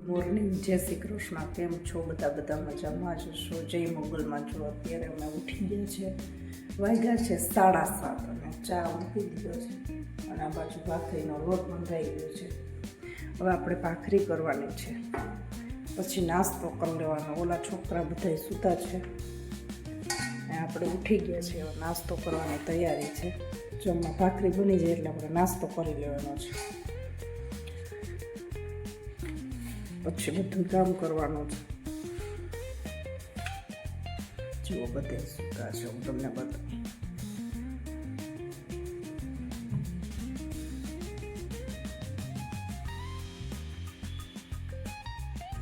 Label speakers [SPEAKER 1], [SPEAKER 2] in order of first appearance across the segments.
[SPEAKER 1] Morning, જય શ્રી કૃષ્ણ. કેમ છો? બધા બધા મજામાં જ છો? જય મોગલમાં છો અત્યારે અમે ઉઠી ગયા છે. વાગ્યા છે સાડા સાત અને ચા મૂકી દીધો છે. અને આ બાજુ ભાખરીનો લોટ બંધાઈ ગયો છે. હવે આપણે ભાખરી કરવાની છે. પછી નાસ્તો કરી લેવાનો. ઓલા છોકરા બધા સૂતા છે. આપણે ઉઠી ગયા છે નાસ્તો કરવાની તૈયારી છે. જમવા ભાખરી બની જાય એટલે આપણે નાસ્તો કરી લેવાનો છે. પછી બધું કામ કરવાનું છે. જુઓ બધે સૂતા છે, હું તમને બતાવું.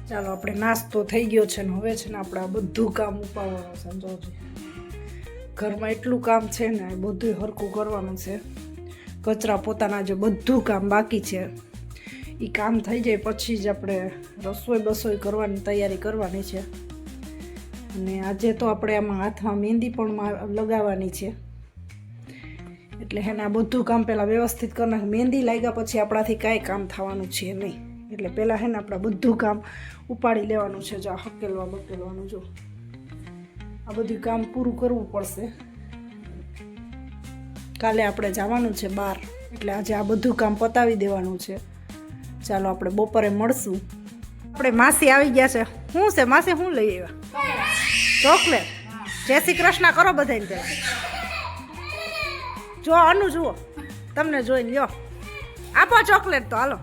[SPEAKER 1] ચાલો, આપણે નાસ્તો થઈ ગયો છે ને હવે છે ને આપણે આ બધું કામ ઉપાડવાનું સમજો છે? ઘરમાં એટલું કામ છે ને બધું હરખું કરવાનું છે. કચરા પોતાના જે બધું કામ બાકી છે એ કામ થઈ જાય પછી જ આપણે રસોઈ બસોઈ કરવાની તૈયારી કરવાની છે. અને આજે તો આપણે આમાં હાથમાં મહેંદી પણ લગાવવાની છે. એટલે એના બધું કામ પહેલાં વ્યવસ્થિત કરી મહેંદી લાગ્યા પછી આપણાથી કાંઈ કામ થવાનું છે નહીં. એટલે પહેલાં હે ને આપણે બધું કામ ઉપાડી લેવાનું છે. જો આ હકેલવા બકેલવાનું જો. આ બધું કામ પૂરું કરવું પડશે. કાલે આપણે જવાનું છે બહાર. એટલે આજે આ બધું કામ પતાવી દેવાનું છે. ચાલો આપણે બપોરે મળશું. આપણે માસી આવી ગયા છે. શું છે? માસી શું લઈ આવ્યા? ચોકલેટ. જય શ્રી કૃષ્ણ કરો બધાને પેલા જો અનુ જુઓ. તમને જોઈને લ્યો. આપો ચોકલેટ તો હાલો.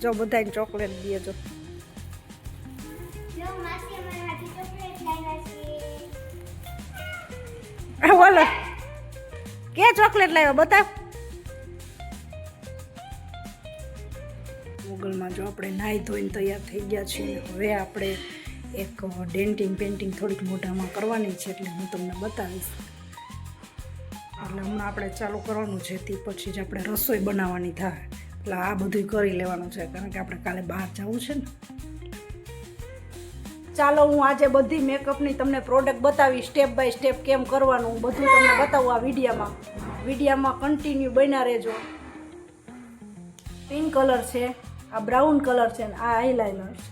[SPEAKER 1] જો બધાને ચોકલેટ દે જો. બોલો. કે ચોકલેટ લાવ્યો? બતાવ. ગૂગલમાં જો આપણે નાહી ધોઈને તૈયાર થઈ ગયા છીએ, હવે આપણે એક ડેન્ટિંગ પેન્ટિંગ થોડીક મોઢામાં કરવાની છે એટલે હું તમને બતાવીશ. એટલે હમણાં આપણે ચાલુ કરવાનું છે, તે પછી જ આપણે રસોઈ બનાવવાની થાય. એટલે આ બધું કરી લેવાનું છે, કારણ કે આપણે કાલે બહાર જવું છે ને. ચાલો, હું આજે બધી મેકઅપની તમને પ્રોડક્ટ બતાવી સ્ટેપ બાય સ્ટેપ કેમ કરવાનું બધું તમને બતાવું આ વિડીયામાં. વિડીયામાં કન્ટિન્યુ બન્યા રહેજો. પિંક કલર છે. આ બ્રાઉન કલર છે ને આ આઈલાઇનર છે.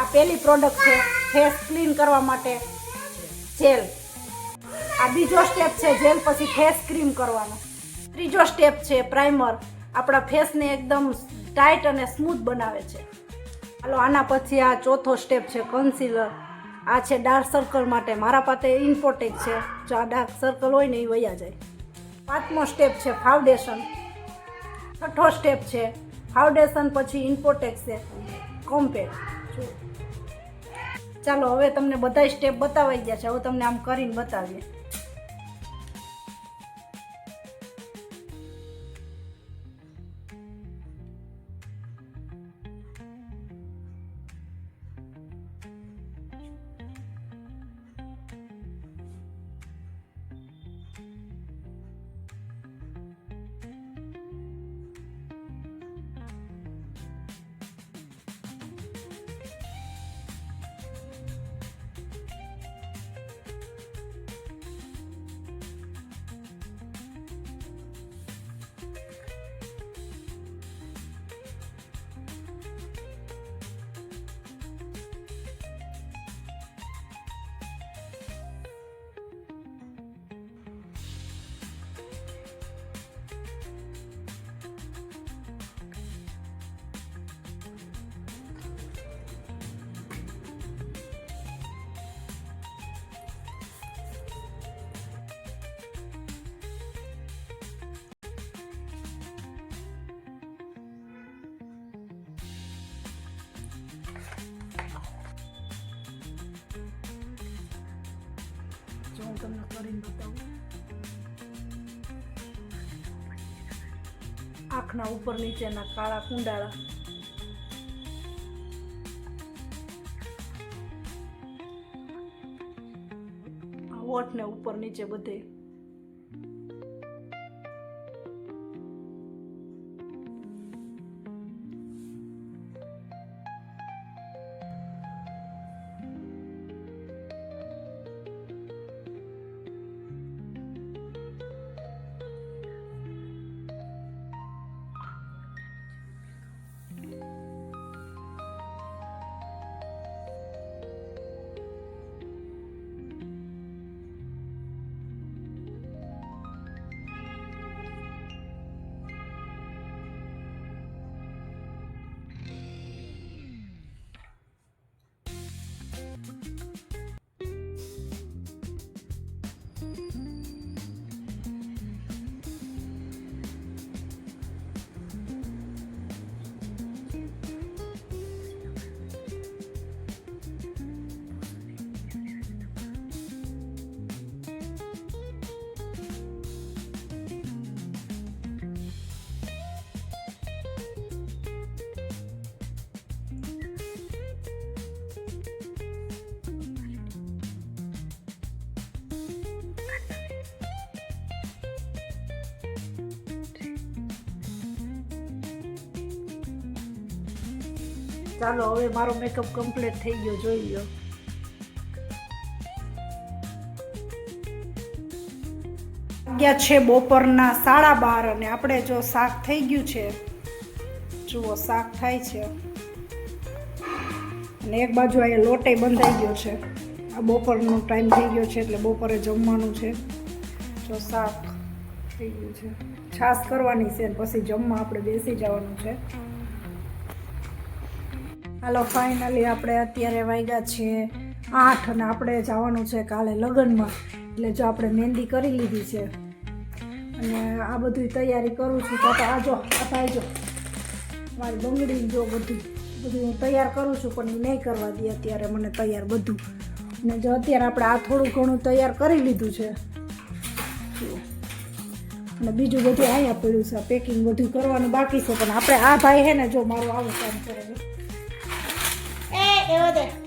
[SPEAKER 1] આ પહેલી પ્રોડક્ટ છે ફેસ ક્લીન કરવા માટે જેલ આ બીજો સ્ટેપ છે જેલ પછી ફેસ ક્રીમ કરવાનો. ત્રીજો સ્ટેપ છે પ્રાઇમર આપણા ફેસને એકદમ ટાઈટ અને સ્મૂથ બનાવે છે. હાલો, આના પછી આ ચોથો સ્ટેપ છે કન્સીલર આ છે ડાર્ક સર્કલ માટે. મારા પાસે ઇમ્પોર્ટેક છે. જો આ ડાર્ક સર્કલ હોય ને એ વયા જાય. પાંચમો સ્ટેપ છે ફાઉન્ડેશન છઠ્ઠો સ્ટેપ છે ફાઉન્ડેશન પછી ઇન્ફોટેક્સ છે. કોમ્પેક્ટ ચાલો, હવે તમને બધા સ્ટેપ બતાવાઈ ગયા છે. હવે તમને આમ કરીને બતાવીએ. તમને કરીને બતાવું આંખના ઉપર નીચેના કાળા કુંડાળા આ હોઠ ઉપર નીચે બધે ચાલો, હવે મારો મેકઅપ કમ્પ્લીટ થઈ ગયો, જોઈ લો. વાગ્યા છે બપોરના સાડા બાર અને આપણે જો શાક થઈ ગયું છે, જુઓ, શાક થાય છે. અને એક બાજુ અહીંયા લોટે બંધાઈ ગયો છે. આ બપોરનો ટાઈમ થઈ ગયો છે, એટલે બપોરે જમવાનું છે. જો શાક થઈ ગયું છે. છાશ કરવાની છે પછી જમવા આપણે બેસી જવાનું છે. હાલો ફાઇનલી આપણે અત્યારે વાગ્યા છે આઠ અને આપણે જવાનું છે કાલે લગ્નમાં. એટલે જો આપણે મહેંદી કરી લીધી છે. અને આ બધી તૈયારી કરું છું. તો આ જો ભાઈ જો, મારી બંગડી જો બધું. બધું હું તૈયાર કરું છું, પણ એ નહીં કરવા દે અત્યારે મને તૈયાર બધું. અને જો અત્યારે આપણે આ થોડું ઘણું તૈયાર કરી લીધું છે. અને બીજું બધું અહીંયા પડ્યું છે. પેકિંગ બધું કરવાનું બાકી છે. પણ આપણે આ ભાઈ હે ને જો મારું આવું કામ કરે. છે
[SPEAKER 2] એ એવો દે